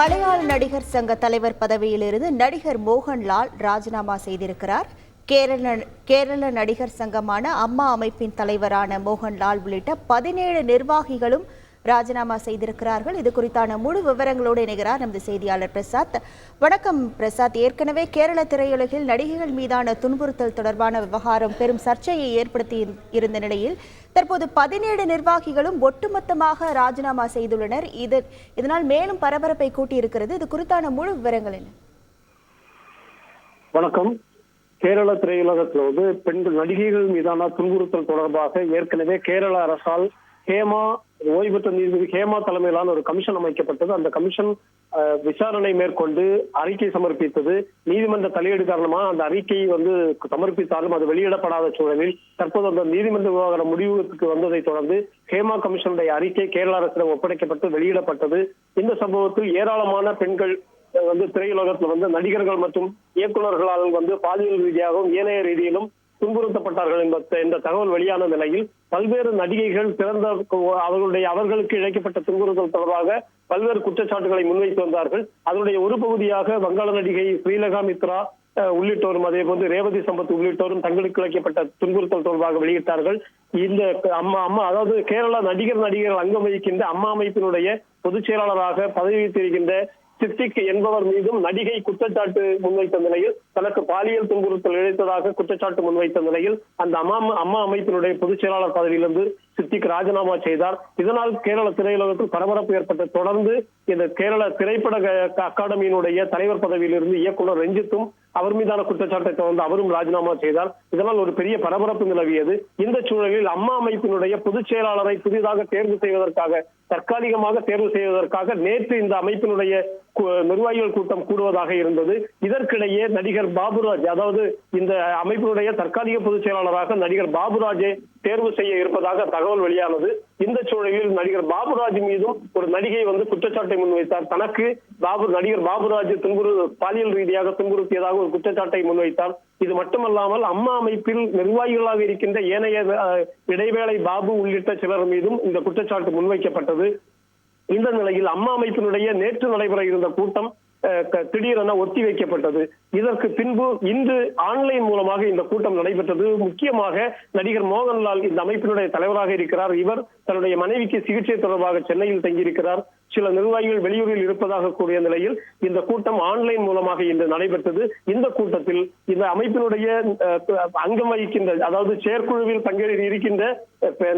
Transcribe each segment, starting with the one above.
மலையாள நடிகர் சங்க தலைவர் பதவியிலிருந்து நடிகர் மோகன்லால் ராஜினாமா செய்திருக்கிறார். கேரள கேரள நடிகர் சங்கமான அம்மா அமைப்பின் தலைவரான மோகன்லால் உள்ளிட்ட பதினேழு நிர்வாகிகளும் ராஜினாமா செய்திருக்கிறார்கள். இது குறித்தான முழு விவரங்களோடு இணைகிறார் நமது செய்தியாளர் பிரசாத். வணக்கம் பிரசாத். ஏற்கனவே கேரள திரையுலகில் நடிகைகள் மீதான துன்புறுத்தல் தொடர்பான விவகாரம் பெரும் சர்ச்சையை ஏற்படுத்தி இருந்த நிலையில் தற்போது பதினேழு நிர்வாகிகளும் ஒட்டுமொத்தமாக ராஜினாமா செய்துள்ளனர். இது இதனால் மேலும் பரபரப்பை கூட்டியிருக்கிறது. இது குறித்தான முழு விவரங்கள் என்ன? வணக்கம். கேரள திரையுலகத்தில் வந்து பெண்கள் நடிகைகள் மீதான துன்புறுத்தல் தொடர்பாக ஏற்கனவே கேரள அரசால் ஹேமா ஓய்வு பெற்ற நீதிபதி ஹேமா தலைமையிலான ஒரு கமிஷன் அமைக்கப்பட்டது. அந்த கமிஷன் விசாரணை மேற்கொண்டு அறிக்கை சமர்ப்பித்தது. நீதிமன்ற தலையீடு காரணமாக அந்த அறிக்கையை வந்து சமர்ப்பித்தாலும் அது வெளியிடப்படாத சூழலில் தற்போது அந்த நீதிமன்ற விவகாரம் முடிவுக்கு வந்ததை தொடர்ந்து ஹேமா கமிஷனுடைய அறிக்கை கேரள அரசிடம் ஒப்படைக்கப்பட்டு வெளியிடப்பட்டது. இந்த சம்பவத்தில் ஏராளமான பெண்கள் வந்து திரையுலகத்துல வந்து நடிகர்கள் மற்றும் இயக்குநர்களால் வந்து பாலியல் ரீதியாகவும் ஏனைய ரீதியிலும் துன்புறுத்தப்பட்டார்கள் என்ற தகவல் வெளியான நிலையில் பல்வேறு நடிகைகள் திறந்த அவர்களுடைய அவர்களுக்கு இழைக்கப்பட்ட துன்புறுத்தல் தொடர்பாக பல்வேறு குற்றச்சாட்டுகளை முன்வைத்து வந்தார்கள். அதனுடைய ஒரு பகுதியாக வங்காள நடிகை ஸ்ரீலகா மித்ரா உள்ளிட்டோரும் அதே போன்று ரேவதி சம்பத் உள்ளிட்டோரும் தங்களுக்கு இழைக்கப்பட்ட துன்புறுத்தல் தொடர்பாக வெளியிட்டார்கள். இந்த அம்மா அம்மா அதாவது கேரளா நடிகர் நடிகர்கள் அங்கம் வகிக்கின்ற அம்மா அமைப்பினுடைய பொதுச் செயலாளராக பதவி வைத்திருக்கின்ற சித்திக் என்பவர் மீதும் நடிகை குற்றச்சாட்டு முன்வைத்த நிலையில் தனக்கு பாலியல் துன்புறுத்தல் இழைத்ததாக குற்றச்சாட்டு முன்வைத்த நிலையில் அந்த அம்மா அம்மா அமைப்பினுடைய பொதுச் செயலாளர் பதவியிலிருந்து சித்திக் ராஜினாமா செய்தார். இதனால் கேரள திரையுலகத்தில் பரபரப்பு ஏற்பட்ட தொடர்ந்து இந்த கேரள திரைப்பட அகாடமியினுடைய தலைவர் பதவியிலிருந்து இயக்குனர் ரஞ்சித்தும் அவர் மீதான குற்றச்சாட்டை தொடர்ந்து அவரும் ராஜினாமா செய்தார். இதனால் ஒரு பெரிய பரபரப்பு நிலவியது. இந்த சூழலில் அம்மா அமைப்பினுடைய பொதுச் செயலாளரை புதிதாக தேர்வு செய்வதற்காக தற்காலிகமாக தேர்வு செய்வதற்காக நேற்று இந்த அமைப்பினுடைய நிர்வாகிகள் கூட்டம் கூடுவதாக இருந்தது. இதற்கிடையே நடிகர் பாபுராஜ் அதாவது இந்த அமைப்பினுடைய தற்காலிக பொதுச் செயலாளராக நடிகர் பாபுராஜை தேர்வு செய்ய இருப்பதாக தகவல் வெளியானது. இந்த சூழலில் நடிகர் பாபுராஜ் மீதும் ஒரு நடிகை வந்து குற்றச்சாட்டை முன்வைத்தார். தனக்கு பாபு நடிகர் பாபுராஜ் துன்புறு பாலியல் ரீதியாக துன்புறுத்தியதாக ஒரு குற்றச்சாட்டை முன்வைத்தார். இது மட்டுமல்லாமல் அம்மா அமைப்பில் நிர்வாகிகளாக இருக்கின்ற ஏனைய இடைவேளை பாபு உள்ளிட்ட சிலர் மீதும் இந்த குற்றச்சாட்டு முன்வைக்கப்பட்டது. இந்த நிலையில் அம்மா அமைப்பினுடைய நேற்று நடைபெற இருந்த கூட்டம் திடீரென ஒத்தி வைக்கப்பட்டது. இதற்கு பின்பு இன்று ஆன்லைன் மூலமாக இந்த கூட்டம் நடைபெற்றது. முக்கியமாக நடிகர் மோகன்லால் இந்த அமைப்பினுடைய தலைவராக இருக்கிறார். இவர் தன்னுடைய மனைவிக்கு சிகிச்சை தொடர்பாக சென்னையில் தங்கியிருக்கிறார். சில நிர்வாகிகள் வெளியூரில் இருப்பதாக கூடிய நிலையில் இந்த கூட்டம் ஆன்லைன் மூலமாக இன்று நடைபெற்றது. இந்த கூட்டத்தில் இந்த அமைப்பினுடைய அங்கம் வகிக்கின்ற அதாவது செயற்குழுவில் பங்கேறி இருக்கின்ற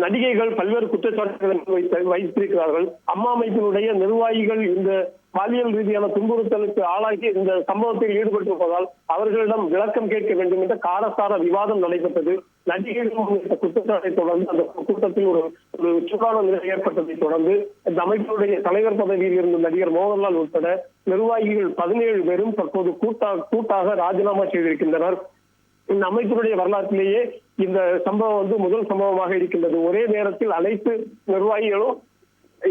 நடிகைகள் பல்வேறு குற்றச்சாட்டுகளை வைத்திருக்கிறார்கள். அம்மா அமைப்பினுடைய நிர்வாகிகள் இந்த பாலியல் ரீதியான துன்புறுத்தலுக்கு ஆளாகி இந்த சம்பவத்தில் ஈடுபட்டிருப்பதால் அவர்களிடம் விளக்கம் கேட்க வேண்டும் என்ற காரசார விவாதம் நடைபெற்றது. நடிகைகள் முன்வைத்த குற்றச்சாட்டை தொடர்ந்து அந்த கூட்டத்தில் ஒரு ஒரு சூடான நிலை ஏற்பட்டதை தொடர்ந்து இந்த அமைப்பினுடைய தலைவர் பதவியில் இருந்த நடிகர் மோகன்லால் உட்பட நிர்வாகிகள் பதினேழு பேரும் தற்போது கூட்டாக கூட்டாக ராஜினாமா செய்திருக்கின்றனர். இந்த அமைப்பினுடைய வரலாற்றிலேயே இந்த சம்பவம் வந்து முதல் சம்பவமாக இருக்கின்றது. ஒரே நேரத்தில் அனைத்து நிர்வாகிகளும்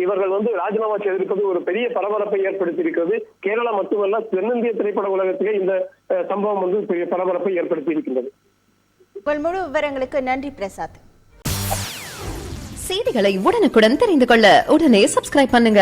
இவர்கள் வந்து ராஜினாமா செய்திருப்பது ஒரு பெரிய பரபரப்பை ஏற்படுத்தியிருக்கிறது. கேரளா மட்டுமல்ல தென்னிந்திய திரைப்பட உலகத்திலே இந்த சம்பவம் வந்து பெரிய பரபரப்பை ஏற்படுத்தி இருக்கின்றது உங்கள் முழு விவரங்களுக்கு நன்றி பிரசாத். செய்திகளை உடனுக்குடன் தெரிந்து கொள்ள உடனே சப்ஸ்கிரைப் பண்ணுங்க.